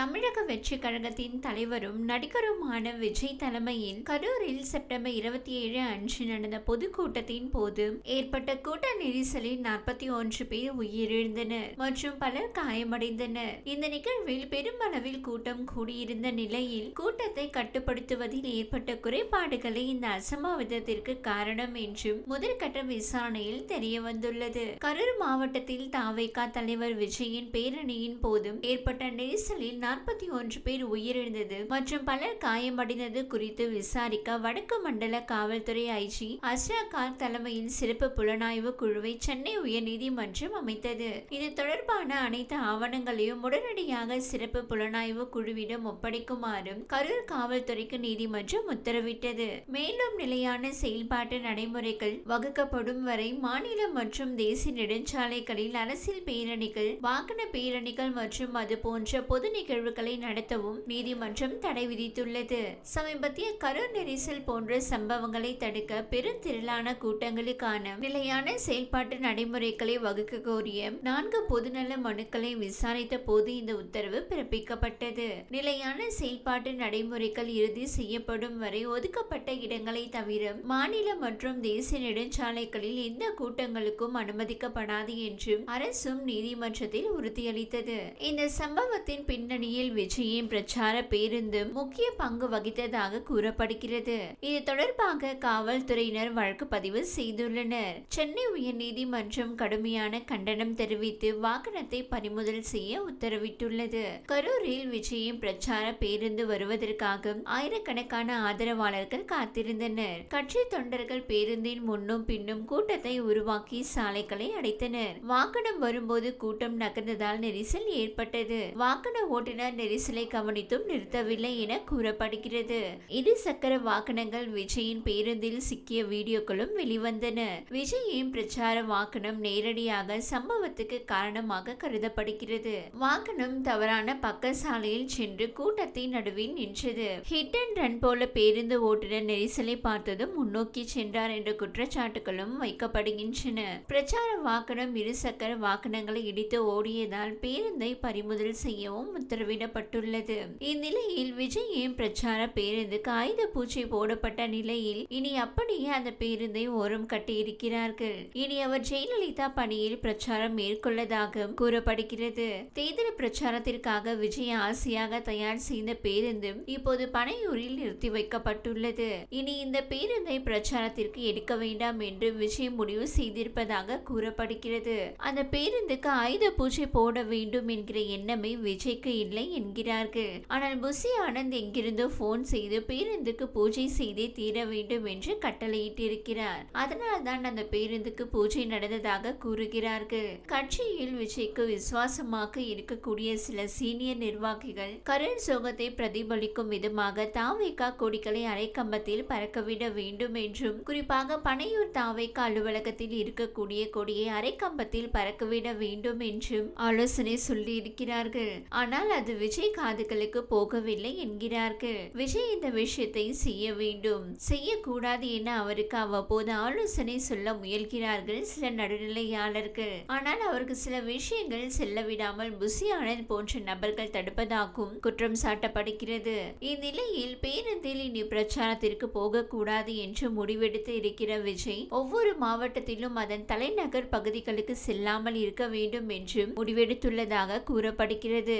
தமிழக வெற்றி கழகத்தின் தலைவரும் நடிகருமான விஜய் தலைமையில் கரூரில் செப்டம்பர் இருபத்தி ஏழு அன்று நடந்த பொதுக்கூட்டத்தின் போது ஏற்பட்ட கூட்ட நெரிசலில் நாற்பத்தி ஒன்று பேர் உயிரிழந்தனர் மற்றும் பலர் காயமடைந்தனர். இந்த நிகழ்வில் பெருமளவில் கூட்டம் கூடியிருந்த நிலையில் கூட்டத்தை கட்டுப்படுத்துவதில் ஏற்பட்ட குறைபாடுகளே இந்த அசம்பாவிதத்திற்கு காரணம் என்றும் முதற்கட்ட விசாரணையில் தெரிய வந்துள்ளது கரூர் மாவட்டத்தில் தாவைக்கா தலைவர் விஜயின் பேரணியின் போதும் ஏற்பட்ட நெரிசலில் நாற்பத்தி ஒன்று பேர் உயிரிழந்தது மற்றும் பலர் காயமடைந்தது குறித்து விசாரிக்க வடக்கு மண்டல காவல்துறை ஐஜி அஸ்ராகார் தலைமையில் சிறப்பு புலனாய்வு குழுவை சென்னை உயர்நீதிமன்றம் அமைத்தது. இது தொடர்பான அனைத்து ஆவணங்களையும் உடனடியாக சிறப்பு புலனாய்வு குழுவிடம் ஒப்படைக்குமாறும் கரூர் காவல்துறைக்கு நீதிமன்றம் உத்தரவிட்டது. மேலும் நிலையான செயல்பாட்டு நடைமுறைகள் வகுக்கப்படும் வரை மாநில மற்றும் தேசிய நெடுஞ்சாலைகளில் அரசியல் பேரணிகள் வாகன பேரணிகள் மற்றும் அது போன்ற பொது நிகழ்வுகளை நடத்தவும் நீதிமன்றம் தடை விதித்துள்ளது. சமீபத்திய கரூர் நெரிசல் போன்ற சம்பவங்களை தடுக்க பெருந்திரளான கூட்டங்களுக்கான நிலையான செயல்பாட்டு நடைமுறைகளை வகுக்க கோரிய நான்கு பொதுநல மனுக்களை விசாரித்த போது இந்த உத்தரவு பிறப்பிக்கப்பட்டது. நிலையான செயல்பாட்டு நடைமுறைகள் இறுதி செய்யப்படும் வரை ஒதுக்கப்பட்ட இடங்களை தவிர மாநில மற்றும் தேசிய நெடுஞ்சாலைகளில் எந்த கூட்டங்களுக்கும் அனுமதிக்கப்படாது என்றும் அரசும் நீதிமன்றத்தில் உறுதியளித்தது. இந்த சம்பவத்தின் பின்னணி பின்னணியில் விஜயின் பிரச்சார பேருந்து முக்கிய பங்கு வகித்ததாக கூறப்படுகிறது. இது தொடர்பாக காவல்துறையினர் வழக்கு பதிவு செய்துள்ளனர். சென்னை உயர்நீதிமன்றம் கடுமையான கண்டனம் தெரிவித்து வாகனத்தை பறிமுதல் செய்ய உத்தரவிட்டுள்ளது. கரூரில் விஜயின் பிரச்சார பேருந்து வருவதற்காக ஆயிரக்கணக்கான ஆதரவாளர்கள் காத்திருந்தனர். கட்சி தொண்டர்கள் பேருந்தின் முன்னும் பின்னும் கூட்டத்தை உருவாக்கி சாலைகளை அடைத்தனர். வாகனம் வரும்போது கூட்டம் நகர்ந்ததால் நெரிசல் ஏற்பட்டது. வாகன ஓட்டுநர் நெரிசலை கவனித்தும் நிறுத்தவில்லை என கூறப்படுகிறது. இரு சக்கர வாகனங்கள் விஜயின் பேருந்தில் சிக்கிய வீடியோக்களும் வெளிவந்தன. விஜயின் பிரச்சார வாகனம் நேரடியாக சம்பவத்துக்கு காரணமாக கருதப்படுகிறது. வாகனம் தவறான பக்க சாலையில் சென்று கூட்டத்தின் நடுவில் நின்றது. ஹிட் அண்ட் ரன் போல பேருந்து ஓட்டுநர் நெரிசலை பார்த்ததும் முன்னோக்கி சென்றார் என்ற குற்றச்சாட்டுகளும் வைக்கப்படுகின்றன. பிரச்சார வாகனம் இருசக்கர வாகனங்களை இடித்து ஓடியதால் பேருந்தை பறிமுதல் செய்யவும் உத்தரவு உத்தரவிடப்பட்டுள்ளது. இந்நிலையில் விஜயின் பிரச்சார பேருந்து காகித பூச்சி போடப்பட்ட நிலையில் இனி அப்படியே அந்த பேருந்தை ஓரம் கட்டியிருக்கிறார்கள். இனி அவர் ஜெயலலிதா பணியில் பிரச்சாரம் மேற்கொள்ளதாக கூறப்படுகிறது. தேர்தல் பிரச்சாரத்திற்காக விஜய் ஆசையாக தயார் செய்த பேருந்து இப்போது பனையூரில் நிறுத்தி வைக்கப்பட்டுள்ளது. இனி இந்த பேருந்தை பிரச்சாரத்திற்கு எடுக்க வேண்டாம் என்று விஜய் முடிவு செய்திருப்பதாக கூறப்படுகிறது. அந்த பேருந்துக்கு ஆயுத பூஜை போட வேண்டும் என்கிற எண்ணமே விஜய்க்கு இல்லை என்கிறார்கள். ஆனால் புசி ஆனந்த் எங்கிருந்தோ போன் செய்து பேருந்துக்கு பூஜை செய்தே தீர வேண்டும் என்று கட்டளையிட்டிருக்கிறார். அதனால் தான் அந்த பேருந்துக்கு பூஜை நடந்ததாக கூறுகிறார்கள். கட்சியில் விஜய்க்கு விசுவாசமாக இருக்கக்கூடிய சில சீனியர் நிர்வாகிகள் கருண் சோகத்தை பிரதிபலிக்கும் விதமாக தாவேக்கா கொடிகளை அரைக்கம்பத்தில் பறக்கவிட வேண்டும் என்றும் குறிப்பாக பனையூர் தாவேக்கா அலுவலகத்தில் இருக்கக்கூடிய கொடியை அரைக்கம்பத்தில் பறக்கவிட வேண்டும் என்றும் ஆலோசனை சொல்லி இருக்கிறார்கள் ஆனால் அது விஜய் காதுகளுக்கு போகவில்லை என்கிறார்கள். விஜய் இந்த விஷயத்தை செய்ய வேண்டும். செய்யக்கூடாது என அவருக்கு அவ்வப்போது ஆலோசனை சொல்ல முயல்கிறார்கள் சில நடுநிலையாளர்கள். ஆனால் அவருக்கு சில விஷயங்கள் செல்ல விடாமல் புசி ஆனந்த் போன்ற நபர்கள் தடுப்பதாகவும் குற்றம் சாட்டப்படுகிறது. இந்நிலையில் பேருந்தில் இனி பிரச்சாரத்திற்கு போகக்கூடாது என்று முடிவெடுத்து இருக்கிற விஜய் ஒவ்வொரு மாவட்டத்திலும் அதன் தலைநகர் பகுதிகளுக்கு செல்லாமல் இருக்க வேண்டும் என்று முடிவெடுத்துள்ளதாக கூறப்படுகிறது.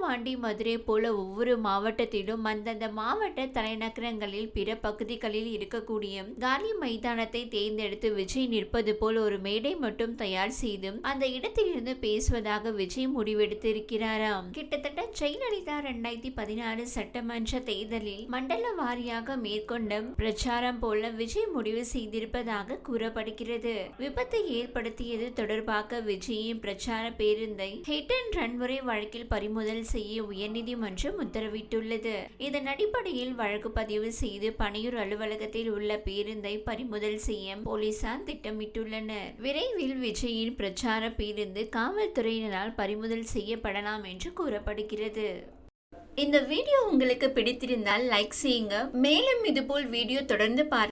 விக்கிரவாண்டி மதுரை போல ஒவ்வொரு மாவட்டத்திலும் அந்தந்த மாவட்ட தலைநகரங்களில் பிற பகுதிகளில் இருக்கக்கூடிய காலி மைதானத்தை தேர்ந்தெடுத்து விஜய் நிற்பது போல் ஒரு மேடை மட்டும் தயார் செய்து அந்த இடத்திலிருந்து பேசுவதாக விஜய் முடிவெடுத்திருக்கிறாராம். கிட்டத்தட்ட ஜெயலலிதா இரண்டாயிரத்தி பதினாறு சட்டமன்ற தேர்தலில் மண்டல வாரியாக மேற்கொண்ட பிரச்சாரம் போல விஜய் முடிவு செய்திருப்பதாக கூறப்படுகிறது. விபத்தை ஏற்படுத்தியது தொடர்பாக விஜயின் பிரச்சார பேருந்தை ஹிட் அண்ட் ரன் முறை வழக்கில் பறிமுதல் செய்ய உயர்நீதிமன்றம் உத்தரவிட்டுள்ளது. இதன் அடிப்படையில் வழக்கு பதிவு செய்து பணியூர் அலுவலகத்தில் உள்ள பேருந்தை பறிமுதல் செய்ய போலீசார் திட்டமிட்டுள்ளனர். விரைவில் விஜயின் பிரச்சார பேருந்து காவல்துறையினரால் பறிமுதல் செய்யப்படலாம் என்று கூறப்படுகிறது. இந்த வீடியோ உங்களுக்கு பிடித்திருந்தால் லைக் செய்யுங்க. மேலும் இதுபோல் வீடியோ தொடர்ந்து பார்க்க